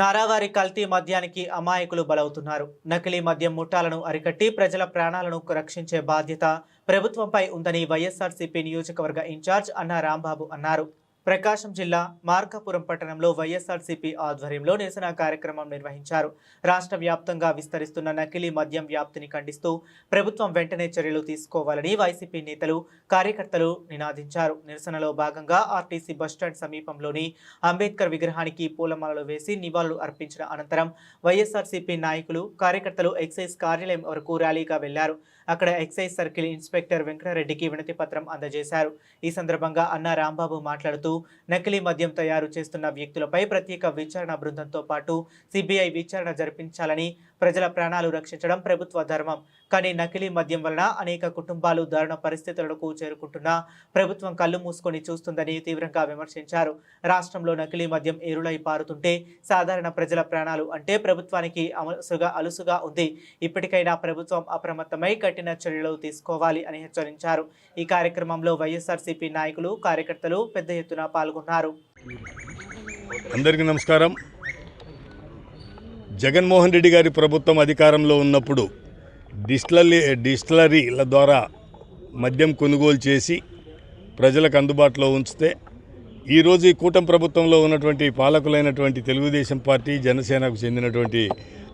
నారావారి కల్తీ మద్యానికి అమాయకులు బలవుతున్నారు. నకిలీ మద్యం ముఠాలను అరికట్టి ప్రజల ప్రాణాలను రక్షించే బాధ్యత ప్రభుత్వంపై ఉందని వైఎస్ఆర్సీపీ నియోజకవర్గ ఇన్ఛార్జ్ అన్నా రాంబాబు అన్నారు. ప్రకాశం జిల్లా మార్కాపురం పట్టణంలో వైఎస్ఆర్సీపీ ఆధ్వర్యంలో నిరసన కార్యక్రమం నిర్వహించారు. రాష్ట్ర వ్యాప్తంగా విస్తరిస్తున్న నకిలీ మద్యం వ్యాప్తిని ఖండిస్తూ ప్రభుత్వం వెంటనే చర్యలు తీసుకోవాలని వైసీపీ నేతలు కార్యకర్తలు నినాదించారు. నిరసనలో భాగంగా ఆర్టీసీ బస్టాండ్ సమీపంలోని అంబేద్కర్ విగ్రహానికి పూలమాలలు వేసి నివాళులు అర్పించిన అనంతరం వైఎస్ఆర్సీపీ నాయకులు కార్యకర్తలు ఎక్సైజ్ కార్యాలయం వరకు ర్యాలీగా వెళ్ళారు. అక్కడ ఎక్సైజ్ సర్కిల్ ఇన్స్పెక్టర్ వెంకటరెడ్డికి వినతి పత్రం అందజేశారు. ఈ సందర్భంగా అన్న రాంబాబు మాట్లాడుతూ నకిలీ మద్యం తయారు చేస్తున్న వ్యక్తులపై ప్రత్యేక విచారణ బృందంతో పాటు సిబిఐ విచారణ జరిపించాలని ప్రజల ప్రాణాలు రక్షించడం ప్రభుత్వ ధర్మం. కానీ నకిలీ మద్యం వలన అనేక కుటుంబాలు దారుణ పరిస్థితులకు చేరుకుంటున్నా ప్రభుత్వం కళ్ళు మూసుకొని చూస్తుందని తీవ్రంగా విమర్శించారు. రాష్ట్రంలో నకిలీ మద్యం ఏరులై పారుతుంటే సాధారణ ప్రజల ప్రాణాలు అంటే ప్రభుత్వానికి అమలుసుగా అలుసుగా ఉంది. ఇప్పటికైనా ప్రభుత్వం అప్రమత్తమై కఠిన చర్యలు తీసుకోవాలి అని హెచ్చరించారు. ఈ కార్యక్రమంలో వైఎస్ఆర్సీపీ నాయకులు కార్యకర్తలు పెద్ద ఎత్తున పాల్గొన్నారు. అందరికీ నమస్కారం. జగన్మోహన్ రెడ్డి గారి ప్రభుత్వం అధికారంలో ఉన్నప్పుడు డిస్టిలరీ డిస్టిలరీల ద్వారా మద్యం కొనుగోలు చేసి ప్రజలకు అందుబాటులో ఉంచితే ఈరోజు ఈ కూటమి ప్రభుత్వంలో ఉన్నటువంటి పాలకులైనటువంటి తెలుగుదేశం పార్టీ జనసేనకు చెందినటువంటి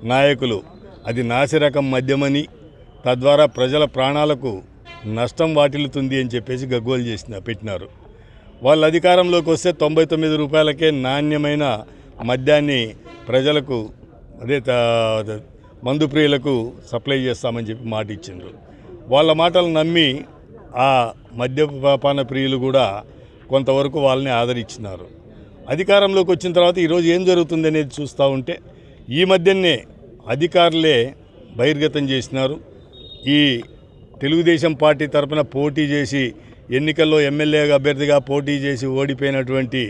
నాయకులు అది నాసిరకం మద్యమని తద్వారా ప్రజల ప్రాణాలకు నష్టం వాటిల్లుతుంది అని చెప్పేసి గగ్గోలు చేసిన పెట్టినారు. వాళ్ళు అధికారంలోకి వస్తే తొంభై తొమ్మిది రూపాయలకే నాణ్యమైన మద్యాన్ని ప్రజలకు అదే మందు ప్రియులకు సప్లై చేస్తామని చెప్పి మాట ఇచ్చిండ్రు. వాళ్ళ మాటలు నమ్మి ఆ మద్యపాన ప్రియులు కూడా కొంతవరకు వాళ్ళని ఆదరించినారు. అధికారంలోకి వచ్చిన తర్వాత ఈరోజు ఏం జరుగుతుంది అనేది చూస్తూ ఉంటే ఈ మధ్యనే అధికారులే బహిర్గతం చేసినారు. ఈ తెలుగుదేశం పార్టీ తరఫున పోటీ చేసి ఎన్నికల్లో ఎమ్మెల్యే అభ్యర్థిగా పోటీ చేసి ఓడిపోయినటువంటి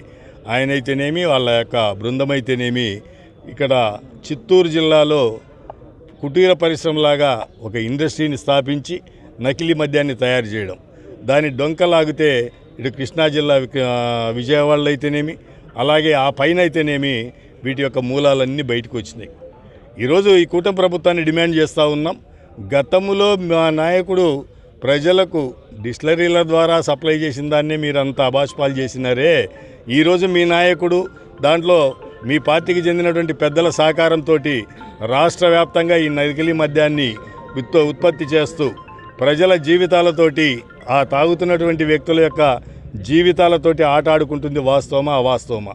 ఆయనైతేనేమి వాళ్ళ యొక్క బృందమైతేనేమి ఇక్కడ చిత్తూరు జిల్లాలో కుటీర పరిశ్రమలాగా ఒక ఇండస్ట్రీని స్థాపించి నకిలీ మద్యాన్ని తయారు చేయడం. దాని డొంకలాగితే ఇటు కృష్ణా జిల్లా విజయవాడలో అయితేనేమి అలాగే ఆ పైన అయితేనేమి వీటి యొక్క మూలాలన్నీ బయటకు వచ్చినాయి. ఈరోజు ఈ కూటమి ప్రభుత్వాన్ని డిమాండ్ చేస్తూ ఉన్నాం. గతంలో మా నాయకుడు ప్రజలకు డిస్టిలరీల ద్వారా సప్లై చేసిన దాన్నే మీరు అంత అబాష్పాలు చేసినారే. ఈరోజు మీ నాయకుడు దాంట్లో మీ పార్టీకి చెందినటువంటి పెద్దల సహకారంతో రాష్ట్ర వ్యాప్తంగా ఈ నకిలీ మద్యాన్ని ఉత్ప- ఉత్పత్తి చేస్తూ ప్రజల జీవితాలతోటి ఆ తాగుతున్నటువంటి వ్యక్తుల యొక్క జీవితాలతోటి ఆట ఆడుకుంటుంది వాస్తవమా? అవాస్తవమా?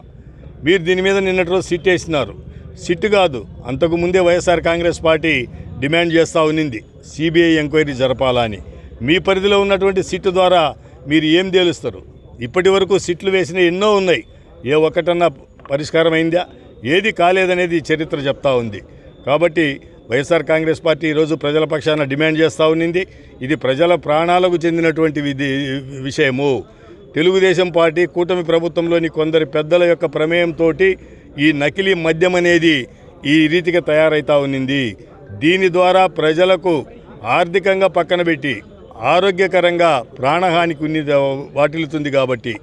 మీరు దీని మీద నిన్నటి రోజు సిట్ వేసినారు. సిట్ కాదు అంతకు ముందే వైఎస్ఆర్ కాంగ్రెస్ పార్టీ డిమాండ్ చేస్తూ ఉన్నింది. సిబిఐ ఎంక్వైరీ జరపాలని మీ పరిధిలో ఉన్నటువంటి సిట్ ద్వారా మీరు ఏం తేలుస్తారు? ఇప్పటి వరకు సిట్లు వేసిన ఎన్నో ఉన్నాయి. ఏ ఒక్కటన్నా పరిష్కారం అయిందా ఏది కాలేదనేది చరిత్ర చెప్తా ఉంది. కాబట్టి వైఎస్ఆర్ కాంగ్రెస్ పార్టీ ఈరోజు ప్రజల పక్షాన డిమాండ్ చేస్తూ ఉన్నింది. ఇది ప్రజల ప్రాణాలకు చెందినటువంటి విధి విషయము. తెలుగుదేశం పార్టీ కూటమి ప్రభుత్వంలోని కొందరి పెద్దల యొక్క ప్రమేయంతో ఈ నకిలీ మద్యం అనేది ఈ రీతిగా తయారైతా ఉన్నింది. దీని ద్వారా ప్రజలకు ఆర్థికంగా పక్కన పెట్టి ఆరోగ్యకరంగా ప్రాణహానికి ఉన్ని వాటిల్లుతుంది కాబట్టి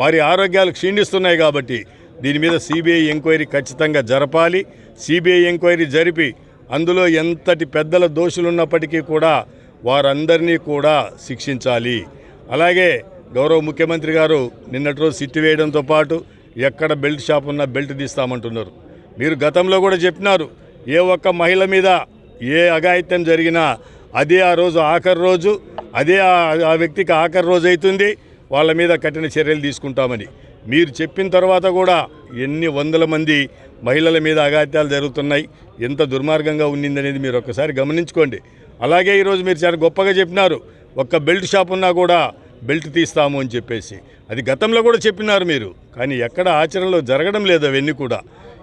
వారి ఆరోగ్యాలు క్షీణిస్తున్నాయి కాబట్టి దీని మీద సిబిఐ ఎంక్వైరీ ఖచ్చితంగా జరపాలి. సిబిఐ ఎంక్వైరీ జరిపి అందులో ఎంతటి పెద్దల దోషులున్నప్పటికీ కూడా వారందరినీ కూడా శిక్షించాలి. అలాగే గౌరవ ముఖ్యమంత్రి గారు నిన్నటి రోజు సిట్టి వేయడంతో పాటు ఎక్కడ బెల్ట్ షాప్ ఉన్నా బెల్ట్ తీస్తామంటున్నారు. మీరు గతంలో కూడా చెప్పినారు ఏ ఒక్క మహిళ మీద ఏ అఘాయిత్యం జరిగినా అదే ఆ రోజు ఆఖరి రోజు అదే ఆ- ఆ వ్యక్తికి ఆఖరి రోజు అవుతుంది వాళ్ళ మీద కఠిన చర్యలు తీసుకుంటామని. మీరు చెప్పిన తర్వాత కూడా ఎన్ని వందల మంది మహిళల మీద అఘాత్యాలు జరుగుతున్నాయి ఎంత దుర్మార్గంగా ఉన్నిందనేది మీరు ఒక్కసారి గమనించుకోండి. అలాగే ఈరోజు మీరు చాలా గొప్పగా చెప్పినారు ఒక్క బెల్ట్ షాప్ ఉన్నా కూడా బెల్ట్ తీస్తాము అని చెప్పేసి. అది గతంలో కూడా చెప్పినారు మీరు కానీ ఎక్కడ ఆచరణలో జరగడం లేదు అవన్నీ కూడా.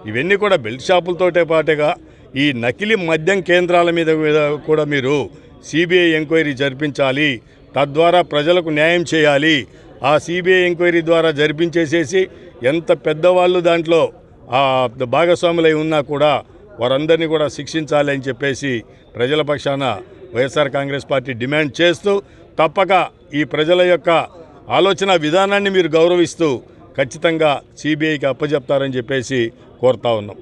ఇవన్నీ కూడా బెల్ట్ షాపులతోటే పాటుగా ఈ నకిలీ మద్యం కేంద్రాల మీద మీద కూడా మీరు సిబిఐ ఎంక్వైరీ జరిపించాలి తద్వారా ప్రజలకు న్యాయం చేయాలి ఆ సిబిఐ ఎంక్వైరీ ద్వారా జరిపించేసేసి ఎంత పెద్దవాళ్ళు దాంట్లో ఆ భాగస్వాములై ఉన్నా కూడా వారందరినీ కూడా శిక్షించాలి అని చెప్పేసి ప్రజల పక్షాన వైఎస్ఆర్ కాంగ్రెస్ పార్టీ డిమాండ్ చేస్తూ తప్పక ఈ ప్రజల యొక్క ఆలోచన విధానాన్ని మీరు గౌరవిస్తూ ఖచ్చితంగా సిబిఐకి అప్పజెప్తారని చెప్పేసి కోరుతా ఉన్నాం.